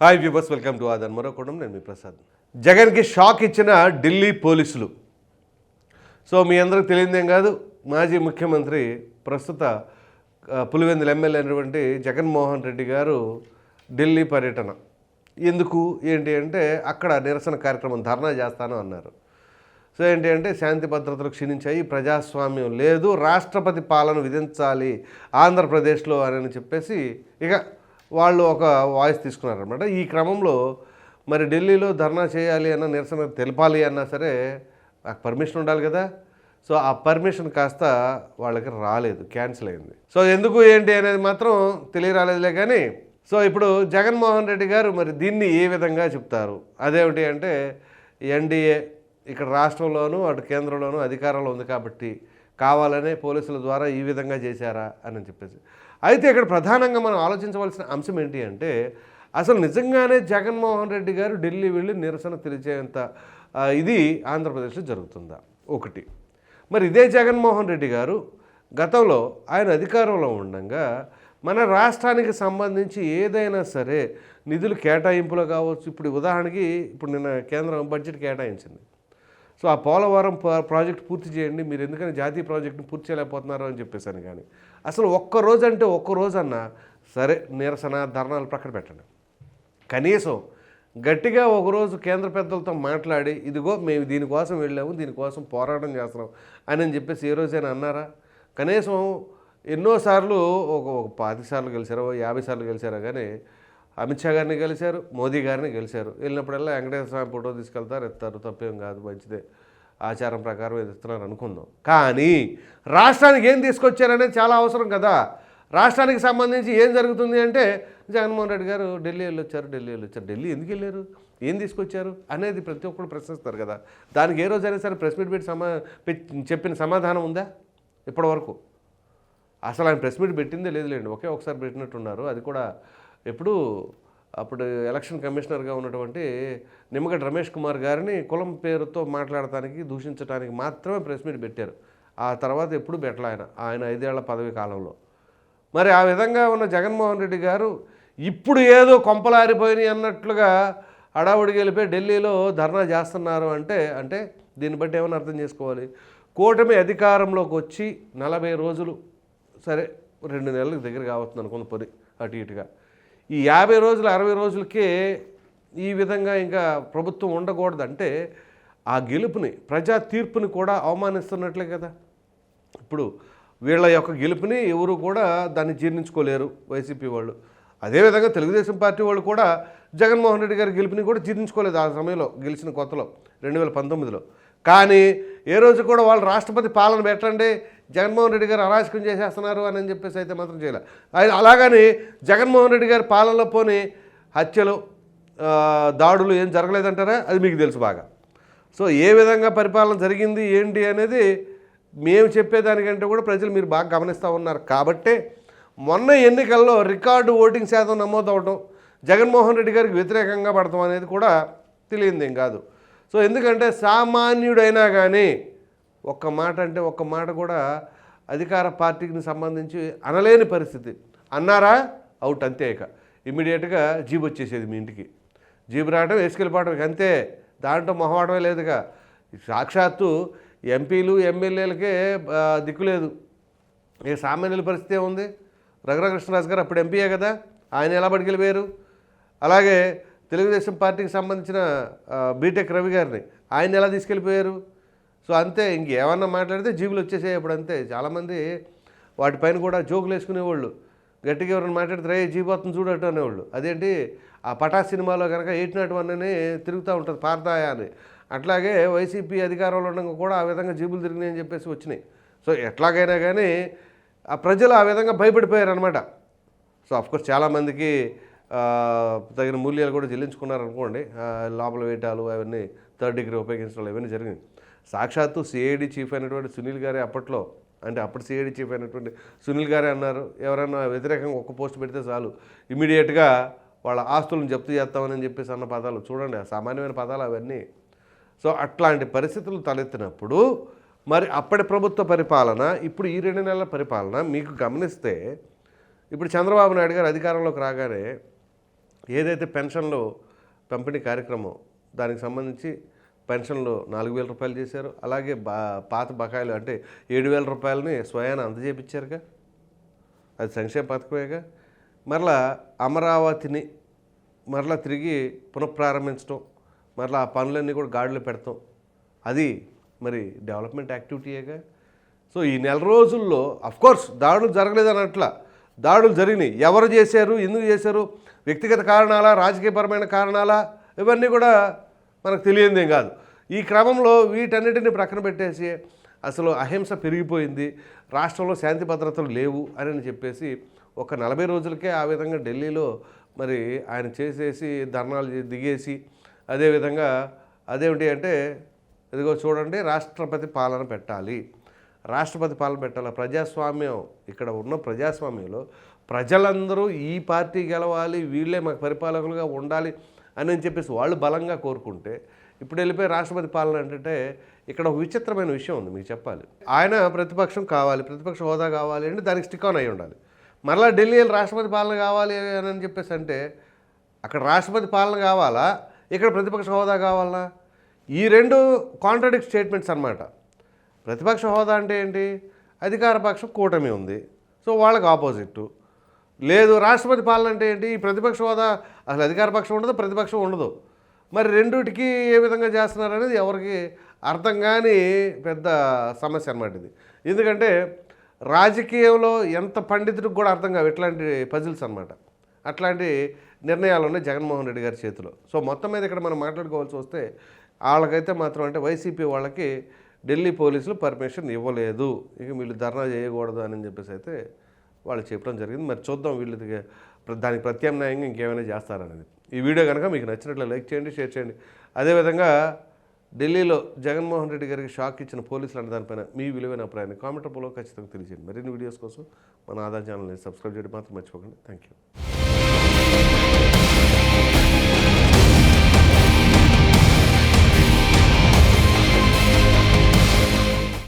Hi viewers welcome to ఆదన్ మరొకడం నేను మీ ప్రసాద్. జగన్కి షాక్ ఇచ్చిన ఢిల్లీ పోలీసులు. సో మీ అందరికి తెలియదేం కాదు మాజీ ముఖ్యమంత్రి ప్రస్తుత పులివెందుల ఎమ్మెల్యే అయినటువంటి జగన్మోహన్ రెడ్డి గారు ఢిల్లీ పర్యటన. ఎందుకు? ఏంటి అంటే అక్కడ నిరసన కార్యక్రమం ధర్నా చేస్తాను అన్నారు. సో ఏంటి అంటే శాంతి భద్రతలు క్షీణించాయి ప్రజాస్వామ్యం లేదు రాష్ట్రపతి పాలన విధించాలి ఆంధ్రప్రదేశ్లో అని చెప్పేసి ఇక వాళ్ళు ఒక వాయిస్ తీసుకున్నారనమాట ఈ క్రమంలో మరి ఢిల్లీలో ధర్నా చేయాలి అన్న నిరసన తెలపాలి అన్నా సరే నాకు పర్మిషన్ ఉండాలి కదా. సో ఆ పర్మిషన్ కాస్త వాళ్ళకి రాలేదు క్యాన్సిల్ అయింది. సో ఎందుకు ఏంటి అనేది మాత్రం తెలియరాలేదులే కానీ సో ఇప్పుడు జగన్మోహన్ రెడ్డి గారు మరి దీన్ని ఏ విధంగా చెప్తారు? అదేమిటి అంటే ఎన్డీఏ ఇక్కడ రాష్ట్రంలోనూ అటు కేంద్రంలోనూ అధికారంలో ఉంది కాబట్టి కావాలనే పోలీసుల ద్వారా ఈ విధంగా చేశారా అని చెప్పేసి. అయితే ఇక్కడ ప్రధానంగా మనం ఆలోచించవలసిన అంశం ఏంటి అంటే అసలు నిజంగానే జగన్మోహన్ రెడ్డి గారు ఢిల్లీ వెళ్ళి నిరసన తెలిచేంత ఇది ఆంధ్రప్రదేశ్లో జరుగుతుందా? ఒకటి. మరి ఇదే జగన్మోహన్ రెడ్డి గారు గతంలో ఆయన అధికారంలో ఉండగా మన రాష్ట్రానికి సంబంధించి ఏదైనా సరే నిధులు కేటాయింపులో కావచ్చు. ఇప్పుడు ఉదాహరణకి ఇప్పుడు నిన్న కేంద్రం బడ్జెట్ కేటాయించింది. సో ఆ పోలవరం ప్రాజెక్ట్ పూర్తి చేయండి మీరు ఎందుకని జాతీయ ప్రాజెక్టును పూర్తి చేయలేకపోతున్నారు అని చెప్పేసాను కానీ అసలు ఒక్క రోజు అంటే ఒక్కరోజన్నా సరే నిరసన ధర్నాలు ప్రక్కన పెట్టండి. కనీసం గట్టిగా ఒకరోజు కేంద్ర పెద్దలతో మాట్లాడి ఇదిగో మేము దీనికోసం వెళ్ళాము దీనికోసం పోరాటం చేస్తున్నాం అని అని చెప్పేసి ఏ రోజైనా అన్నారా? కనీసం ఎన్నోసార్లు ఒక ఒక పాతి సార్లు గెలిచారో యాభై సార్లు గెలిచారో కానీ అమిత్ షా గారిని గెలిచారు మోదీ గారిని గెలిచారు. వెళ్ళినప్పుడల్లా వెంకటేశ్వర స్వామి ఫోటో తీసుకెళ్తారు ఎత్తారు తప్పేం కాదు మంచిదే. ఆచారం ప్రకారం ఎదుస్తున్నారు అనుకుందాం. కానీ రాష్ట్రానికి ఏం తీసుకొచ్చారనేది చాలా అవసరం కదా. రాష్ట్రానికి సంబంధించి ఏం జరుగుతుంది అంటే జగన్మోహన్ రెడ్డి గారు ఢిల్లీ వెళ్ళొచ్చారు ఢిల్లీ వెళ్ళొచ్చారు. ఢిల్లీ ఎందుకు వెళ్ళారు? ఏం తీసుకొచ్చారు? అనేది ప్రతి ఒక్కరు ప్రశ్నిస్తారు కదా. దానికి ఏ రోజైనా సరే ప్రెస్ మీట్ పెట్టి సమా చెప్పిన సమాధానం ఉందా? ఇప్పటివరకు. అసలు ఆయన ప్రెస్ మీట్ పెట్టిందే లేదులేండి. ఒకే ఒకసారి పెట్టినట్టున్నారు. అది కూడా ఎప్పుడు అప్పుడు ఎలక్షన్ కమిషనర్గా ఉన్నటువంటి నిమ్మగడ్డ రమేష్ కుమార్ గారిని కులం పేరుతో మాట్లాడటానికి దూషించడానికి మాత్రమే ప్రెస్ మీట్ పెట్టారు. ఆ తర్వాత ఎప్పుడు పెట్టలే ఆయన ఆయన ఐదేళ్ళ పదవి కాలంలో. మరి ఆ విధంగా ఉన్న జగన్మోహన్ రెడ్డి గారు ఇప్పుడు ఏదో కొంపలారిపోయినాయి అన్నట్లుగా హడావుడికి వెళ్ళిపోయి ఢిల్లీలో ధర్నా చేస్తున్నారు అంటే అంటే దీన్ని బట్టి ఏమైనా అర్థం చేసుకోవాలి. కూటమి అధికారంలోకి వచ్చి నలభై రోజులు సరే రెండు నెలలకు దగ్గర కావచ్చు అనుకుంది పొది అటు ఇటుగా. ఈ యాభై రోజులు అరవై రోజులకే ఈ విధంగా ఇంకా ప్రభుత్వం ఉండకూడదంటే ఆ గెలుపుని ప్రజా తీర్పుని కూడా అవమానిస్తున్నట్లే కదా. ఇప్పుడు వీళ్ళ యొక్క గెలుపుని ఎవరు కూడా దాన్ని జీర్ణించుకోలేరు వైసీపీ వాళ్ళు. అదేవిధంగా తెలుగుదేశం పార్టీ వాళ్ళు కూడా జగన్మోహన్ రెడ్డి గారి గెలుపుని కూడా జీర్ణించుకోలేదు ఆ సమయంలో గెలిచిన కొత్తలో రెండు వేల పంతొమ్మిదిలో. కానీ ఏ రోజు కూడా వాళ్ళు రాష్ట్రపతి పాలన పెట్టండి జగన్మోహన్ రెడ్డి గారు అరాచకం చేసేస్తున్నారు అని చెప్పేసి అయితే మాత్రం చేయలే. ఆయన అలాగని జగన్మోహన్ రెడ్డి గారి పాలనలో పోని హత్యలు దాడులు ఏం జరగలేదంటారా? అది మీకు తెలుసు బాగా. సో ఏ విధంగా పరిపాలన జరిగింది ఏంటి అనేది మేము చెప్పేదానికంటే కూడా ప్రజలు మీరు బాగా గమనిస్తూ ఉన్నారు. కాబట్టే మొన్న ఎన్నికల్లో రికార్డు ఓటింగ్ శాతం నమోదవడం జగన్మోహన్ రెడ్డి గారికి వ్యతిరేకంగా పడటం అనేది కూడా తెలియందేం కాదు. సో ఎందుకంటే సామాన్యుడైనా కానీ ఒక్క మాట అంటే ఒక్క మాట కూడా అధికార పార్టీకి సంబంధించి అనలేని పరిస్థితి. అన్నారా? అవుట్ అంతే ఇక. ఇమీడియట్గా జీబ్ వచ్చేసేది మీ ఇంటికి. జీబు రావడం వేసుకెళ్ళిపోవడం అంతే. దాంట్లో మొహమాటమే లేదుగా. సాక్షాత్తు ఎంపీలు ఎమ్మెల్యేలకే దిక్కులేదు దిక్కు లేదు. ఏ సామాన్యుల పరిస్థితి ఏముంది? రఘురకృష్ణరాజు గారు అప్పుడు ఎంపీయే కదా. ఆయన ఎలా బడికెళ్ళిపోయారు? అలాగే తెలుగుదేశం పార్టీకి సంబంధించిన బీటెక్ రవి గారిని ఆయన ఎలా తీసుకెళ్ళిపోయారు? సో అంతే ఇంకేమన్నా మాట్లాడితే జీబులు వచ్చేసాయి అంతే. చాలామంది వాటిపైన కూడా జోకులు వేసుకునేవాళ్ళు. గట్టిగా ఎవరైనా మాట్లాడితే రే జీబోత్తం చూడటం అనేవాళ్ళు. అదేంటి? ఆ పటా సినిమాలో కనుక ఎయిట్ నాట్ వన్ అని తిరుగుతూ ఉంటుంది పారదాయ అని. అట్లాగే వైసీపీ అధికారంలో ఉండగా కూడా ఆ విధంగా జీబులు తిరిగినాయి అని చెప్పేసి వచ్చినాయి. సో ఎట్లాగైనా కానీ ఆ ప్రజలు ఆ విధంగా భయపడిపోయారనమాట సో అఫ్కోర్స్ చాలామందికి తగిన మూల్యాలు కూడా చెల్లించుకున్నారు అనుకోండి లోపల వేయటాలు అవన్నీ థర్డ్ డిగ్రీ ఉపయోగించడం ఇవన్నీ జరిగినాయి. సాక్షాత్తు సిఐడి చీఫ్ అయినటువంటి సునీల్ గారే అప్పట్లో అంటే అప్పుడు సిఐడి చీఫ్ అయినటువంటి సునీల్ గారే అన్నారు ఎవరైనా వ్యతిరేకంగా ఒక్క పోస్ట్ పెడితే చాలు ఇమీడియట్గా వాళ్ళ ఆస్తులను జప్తు చేస్తామని చెప్పేసి అన్న పదాలు చూడండి ఆ సామాన్యమైన పదాలు అవన్నీ. సో అట్లాంటి పరిస్థితులు తలెత్తినప్పుడు మరి అప్పటి ప్రభుత్వ పరిపాలన ఇప్పుడు ఈ రెండు నెలల పరిపాలన మీకు గమనిస్తే ఇప్పుడు చంద్రబాబు నాయుడు గారు అధికారంలోకి రాగానే ఏదైతే పెన్షన్లు పంపిణీ కార్యక్రమం దానికి సంబంధించి పెన్షన్లు నాలుగు వేల రూపాయలు చేశారు. అలాగే బా పాత బకాయిలు అంటే ఏడు వేల రూపాయలని స్వయాన అందజేపించారుగా. అది సంక్షేమ పథకమేగా. మరలా అమరావతిని మరలా తిరిగి పునఃప్రారంభించడం మరలా ఆ పనులన్నీ కూడా గాడిలో పెడతాం. అది మరి డెవలప్మెంట్ యాక్టివిటీయేగా. సో ఈ నెల రోజుల్లో అఫ్కోర్స్ దాడులు జరగలేదని అట్లా దాడులు జరిగినాయి. ఎవరు చేశారు? ఎందుకు చేశారు? వ్యక్తిగత కారణాలా? రాజకీయపరమైన కారణాలా? ఇవన్నీ కూడా మనకు తెలియందేం కాదు. ఈ క్రమంలో వీటన్నిటిని ప్రక్కన పెట్టేసి అసలు అహింస పెరిగిపోయింది. రాష్ట్రంలో శాంతి భద్రతలు లేవు అని చెప్పేసి ఒక నలభై రోజులకే ఆ విధంగా ఢిల్లీలో మరి ఆయన చేసేసి ధర్నాలు దిగేసి అదేవిధంగా అదేమిటి అంటే ఇదిగో చూడండి రాష్ట్రపతి పాలన పెట్టాలి. రాష్ట్రపతి పాలన పెట్టాలి. ప్రజాస్వామ్యం ఇక్కడ ఉన్న ప్రజాస్వామ్యంలో ప్రజలందరూ ఈ పార్టీ గెలవాలి వీళ్ళే మాకు పరిపాలకులుగా ఉండాలి అని చెప్పేసి వాళ్ళు బలంగా కోరుకుంటే ఇప్పుడు వెళ్ళిపోయి రాష్ట్రపతి పాలన అంటే ఇక్కడ ఒక విచిత్రమైన విషయం ఉంది మీకు చెప్పాలి. ఆయన ప్రతిపక్షం కావాలి ప్రతిపక్ష హోదా కావాలి అంటే దానికి స్టిక్ ఆన్ అయి ఉండాలి. మరలా ఢిల్లీ రాష్ట్రపతి పాలన కావాలి అని అని చెప్పేసి అంటే అక్కడ రాష్ట్రపతి పాలన కావాలా? ఇక్కడ ప్రతిపక్ష హోదా కావాలా? ఈ రెండు కాంట్రడిక్ట్ స్టేట్మెంట్స్ అన్నమాట. ప్రతిపక్ష హోదా అంటే ఏంటి? అధికార పక్షం కూటమి ఉంది. సో వాళ్ళకి ఆపోజిట్ లేదు రాష్ట్రపతి పాలన అంటే ఏంటి? ఈ ప్రతిపక్ష హోదా అసలు అధికార పక్షం ఉండదు? ప్రతిపక్షం ఉండదు. మరి రెండుటికి ఏ విధంగా చేస్తున్నారు అనేది ఎవరికి అర్థం కాని పెద్ద సమస్య అనమాట ఇది. ఎందుకంటే రాజకీయంలో ఎంత పండితుడికి కూడా అర్థం కావు ఇట్లాంటి పజిల్స్ అన్నమాట. అట్లాంటి నిర్ణయాలు ఉన్నాయి జగన్మోహన్ రెడ్డి గారి చేతిలో. సో మొత్తం మీద ఇక్కడ మనం మాట్లాడుకోవాల్సి వస్తే వాళ్ళకైతే మాత్రం అంటే వైసీపీ వాళ్ళకి ఢిల్లీ పోలీసులు పర్మిషన్ ఇవ్వలేదు. ఇక వీళ్ళు ధర్నా చేయకూడదు అని చెప్పేసి అయితే వాళ్ళు చెప్పడం జరిగింది. మరి చూద్దాం వీళ్ళు దానికి ప్రత్యామ్నాయంగా ఇంకేమైనా చేస్తారనేది. ఈ వీడియో కనుక మీకు నచ్చినట్లు లైక్ చేయండి షేర్ చేయండి. అదేవిధంగా ఢిల్లీలో జగన్మోహన్ రెడ్డి గారికి షాక్ ఇచ్చిన పోలీసులు అన్న దానిపైన మీ విలువైన అభిప్రాయాన్ని కామెంట్ రూపంలో ఖచ్చితంగా తెలియజేయండి. మరిన్ని వీడియోస్ కోసం మన ఆధార్ ఛానల్ని సబ్స్క్రైబ్ చేయడం మాత్రం మర్చిపోకండి. Thank you